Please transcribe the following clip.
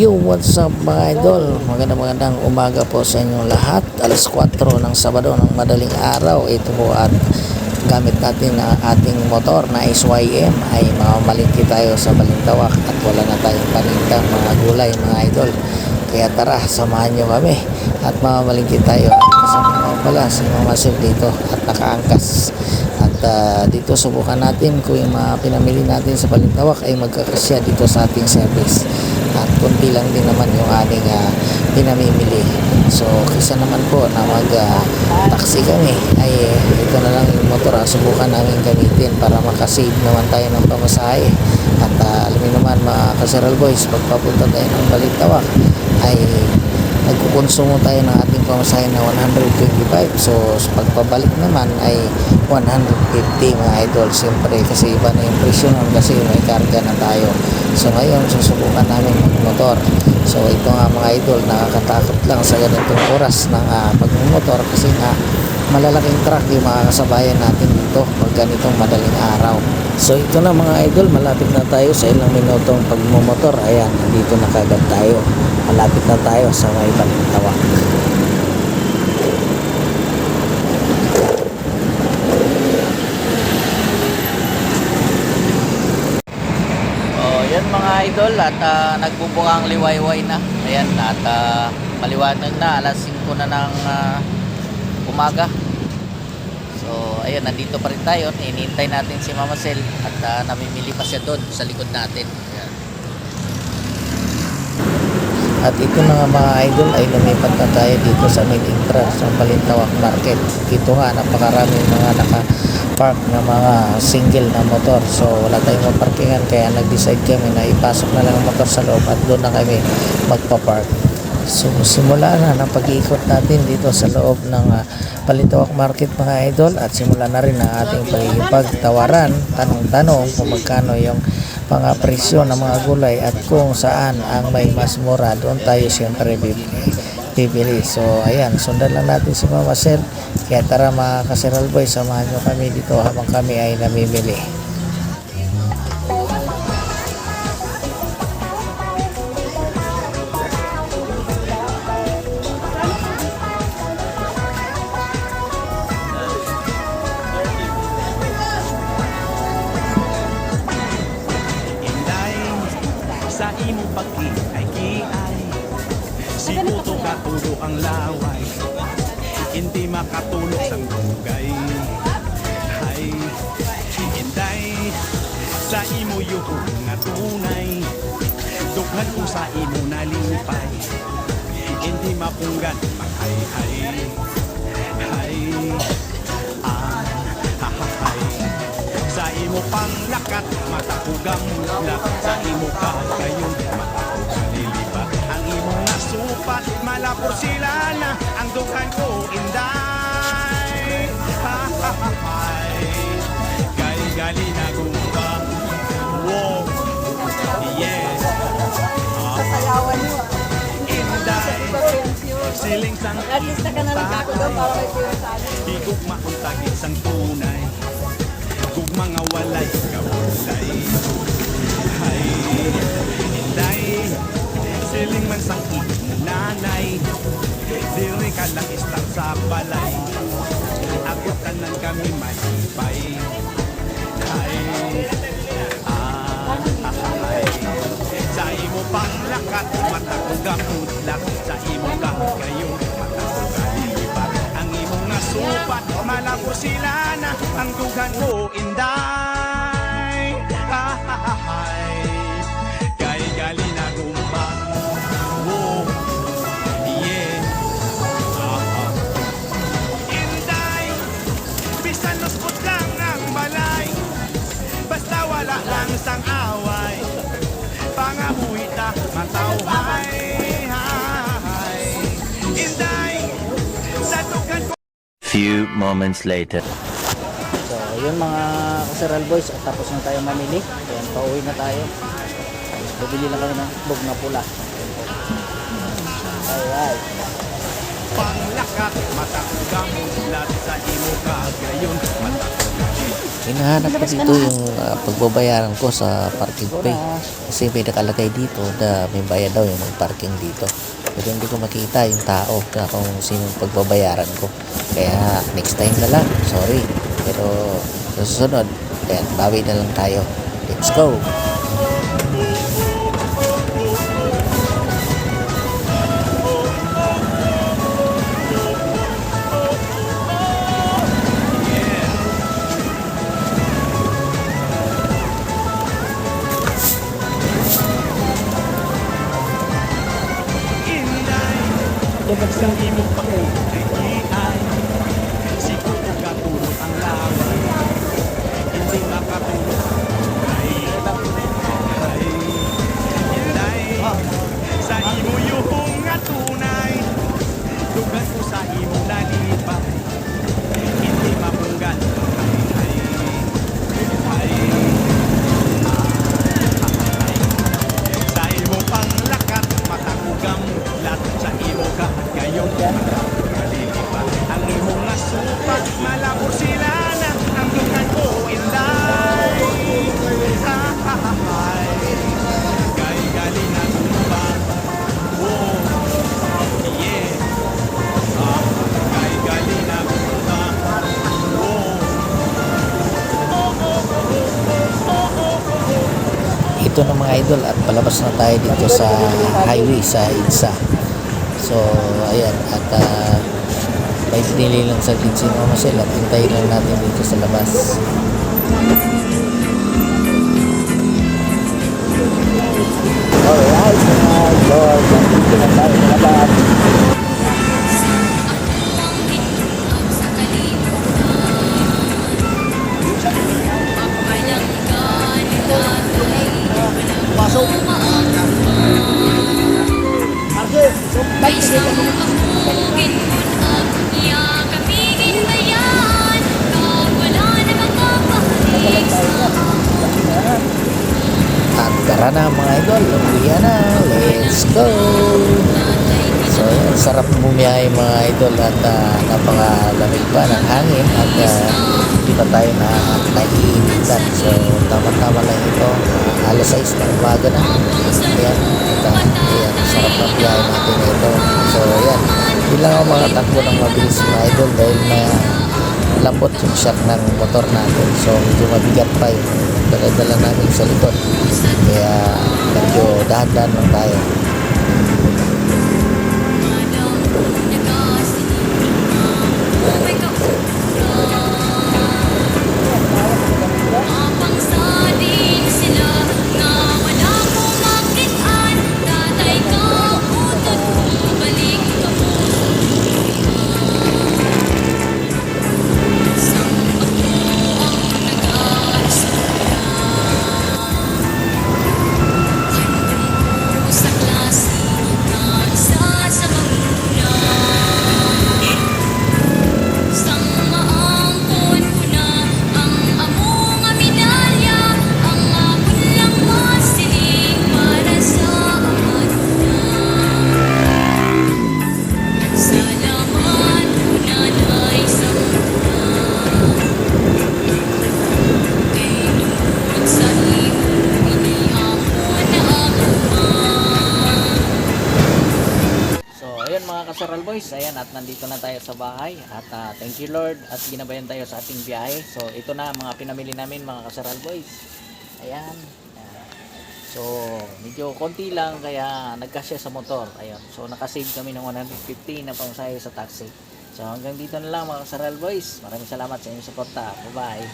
Yo, what's up mga idol? Magandang magandang umaga po sa inyong lahat. Alas 4 ng Sabado ng madaling araw. Ito po at gamit natin ang ating motor na SYM ay mamamalingki tayo sa Balintawak at wala na tayong panintang mga gulay mga idol. Kaya tara, samahan nyo kami at mamamalingki tayo. Kasama ko pala si Mama Sir dito at nakaangkas. At ah, dito subukan natin kung yung mga pinamili natin sa Balintawak ay magkakasya dito sa ating service. At kunti lang din naman yung aming ah, pinamimili. So, kisa naman po na mag-taxi kami, ay ito na lang yung motor ang subukan namin gamitin para makasave naman tayo ng pamasahe. At ah, alam naman mga kaseral boys, pagpapunta tayo ng Balintawak, ay nagkukonsumo tayo ng ating pamasahe na 125 so sa pagpabalik naman ay 150 mga idol siyempre kasi iba na yung presyo nun kasi may karga na tayo so ngayon susubukan namin magmotor. So ito nga mga idol nakakatakot lang sa ganitong oras ng uh, pagmumotor kasi nga malalaking truck yung mga kasabayan natin dito pag ganitong madaling araw. So ito na mga idol malapit na tayo sa ilang minutong pagmumotor ayan dito na kagad tayo. Malapit na tayo sa may balintawak Oh, yan mga idol at uh, nagbubukang liwayway na. Ayan at ah, maliwanag na alas 5 na ng ah, umaga. So, ayan nandito pa rin tayo. Hinihintay natin si Mama Sel at ah, namimili pa siya doon sa likod natin. Ayan. At ito na nga mga idol ay lumipat na tayo dito sa main entrance ng Balintawak Market. Dito nga napakaraming mga naka-park na mga single na motor. So wala tayong maparkingan kaya nag-decide kami na ipasok na lang ang motor sa loob at doon na kami magpa-park. So simula na ng pag-iikot natin dito sa loob ng uh, Balintawak Market mga idol at simula na rin ang ating pagkikipagtawaran, tanong-tanong kung magkano yung mga presyo ng mga gulay at kung saan ang may mas mura doon tayo siyempre bibili. So ayan, sundan lang natin si Mama Sel. Kaya tara mga kaseral boy, samahan nyo kami dito habang kami ay namimili. Inday, sa imo pagkiay kiay. Si Puto katulo ang laway Hindi makatulog sang dugay Hay, Inday, sa imo yuho nga tunay Dughan ko sa imo nalipay. Hindi mapunggan maghay-hay Hay, ah, hahahay sa imo panglakat matakugang mulat sa imo kagayon matakugang sila na ang dughan ko inday. Ha ha ha hay kay gali na gumba wow. Yes. Sayawan mo. inday. Siling sang At least na ka na nagkako daw para kay Kuya Sally. Higog mauntagin sang tunay. Kung mga walay kawalay Hay, hinday Siling man sang nanay. Diri ka lang islang sa balay. Ako tanan kami mahipay Hay, ah, ay Sa imo panglakat Matakugang mutlat Sa imo kayo Matakugang lilipat Ang imong nasupat Malabo sila na Ang dugan mo inday Pangabuhi ta matawhay hay. Inday Sa tugan ko Few moments later. So yun mga kaseral boys at tapos na tayo mamili. Ayan, pauwi na tayo. Bibili lang kami ng bug na pula. Alright. panglakat Matakugang ulat sa imo kagayon Hinahanap ko dito yung ah, pagbabayaran ko sa parking pay. Kasi may nakalagay dito na may bayad daw yung mag-parking dito. Pero hindi ko makita yung tao na kung sino pagbabayaran ko. Kaya next time na lang. Sorry. Pero sa susunod, ayan, bawi na lang tayo. Let's go! Sa imong pag-iay ito na mga idol at palabas na tayo dito sa highway sa EDSA so ayan at uh, may pinili lang sa si Mama Sel at hintayin lang natin dito sa labas. Alright mga idol nandito na tayo sa labas tara na mga idol. Uwi na let's go. So sarap bumiyahe mga idol at uh, napakalamig pa ng hangin at uh, hindi pa tayo na naiinitan. So tama tama lang ito. Uh, alas 6 ng umaga na. Ayan, at, uh, ayan sarap ng biyahe natin ito. So ayan hindi lang ako makatakbo ng mabilis mga idol dahil na lambot yung shock ng motor natin. So medyo mabigat pa yung dala-dala namin sa likod. Kaya medyo dahan-dahan lang tayo boys, ayan at nandito na tayo sa bahay at ah, thank you Lord at ginabayan tayo sa ating biyahe. So, ito na mga pinamili namin mga kasaral boys. Ayan. Ah, so, medyo konti lang kaya nagkasya sa motor. Ayun. So, nakasave kami ng 150 na pamasahe sa taxi. So, hanggang dito na lang mga kasaral boys. Maraming salamat sa inyong suporta. Bye-bye.